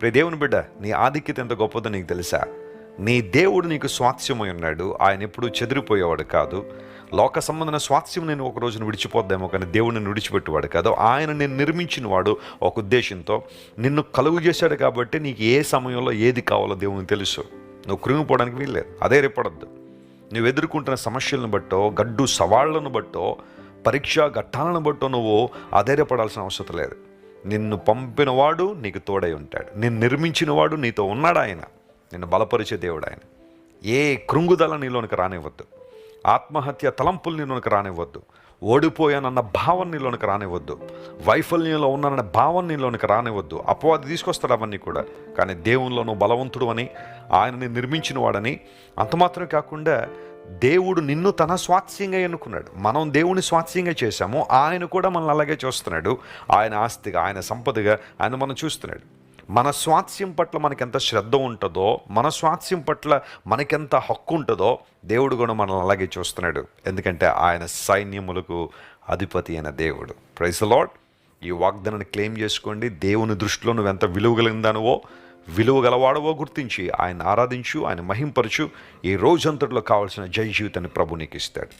ప్రే దేవుని బిడ్డ నీ ఆధిక్యత ఎంత గొప్పదో నీకు తెలుసా? నీ దేవుడు నీకు స్వాస్థ్యమై ఉన్నాడు. ఆయన ఎప్పుడూ చెదిరిపోయేవాడు కాదు. లోక సంబంధమైన స్వాస్థ్యం నేను ఒక రోజున విడిచిపోద్దామో కానీ దేవుడిని విడిచిపెట్టేవాడు కాదు. ఆయన నేను నిర్మించిన వాడు ఒక ఉద్దేశంతో నిన్ను కలుగు చేశాడు కాబట్టి నీకు ఏ సమయంలో ఏది కావాలో దేవునికి తెలుసు. నువ్వు కృంగిపోవడానికి వీల్లేదు. అదే రేపడద్దు నువ్వు ఎదుర్కొంటున్న సమస్యలను బట్టో గడ్డు సవాళ్ళను బట్టో పరీక్ష ఘట్టాలను బట్టో నువ్వు అధైర్యపడాల్సిన అవసరం లేదు. నిన్ను పంపినవాడు నీకు తోడై ఉంటాడు. నిన్ను నిర్మించినవాడు నీతో ఉన్నాడు ఆయన. నిన్ను బలపరిచే దేవుడు ఆయన. ఏ కృంగుదల నీలోనికి రానివ్వద్దు. ఆత్మహత్య తలంపులు నీలోనికి రానివ్వద్దు. ఓడిపోయానన్న భావం నీలోనికి రానివ్వద్దు. వైఫల్యంలో ఉన్నానన్న భావం నీలోనికి రానివ్వద్దు. అపవాది తీసుకొస్తాడు అవన్నీ కూడా. కానీ దేవునిలో నువ్వు బలవంతుడు అని ఆయనని నిర్మించిన వాడని అంత మాత్రమే కాకుండా దేవుడు నిన్ను తన స్వాస్థ్యంగా ఎన్నుకున్నాడు. మనం దేవుని స్వాస్థ్యంగా చేశాము. ఆయన కూడా మనల్ని అలాగే చూస్తున్నాడు. ఆయన ఆస్తిగా ఆయన సంపదగా ఆయన మనం చూస్తున్నాడు. మన స్వాస్థ్యం పట్ల మనకెంత శ్రద్ధ ఉంటుందో మన స్వాస్థ్యం పట్ల మనకెంత హక్కు ఉంటుందో దేవుడు కూడా మనల్ని అలాగే చూస్తున్నాడు. ఎందుకంటే ఆయన సైన్యములకు అధిపతి అయిన దేవుడు. ప్రైస్ లాడ్ ఈ వాగ్దానాన్ని క్లెయిమ్ చేసుకోండి. దేవుని దృష్టిలో నువ్వు ఎంత విలువ కలిగిందానువో విలువ గలవాడవో గుర్తించి ఆయన ఆరాధించు ఆయన మహింపరచు. ఈ రోజంతటిలో కావాల్సిన జయ జీవితాన్ని ప్రభు నీకు ఇస్తాడు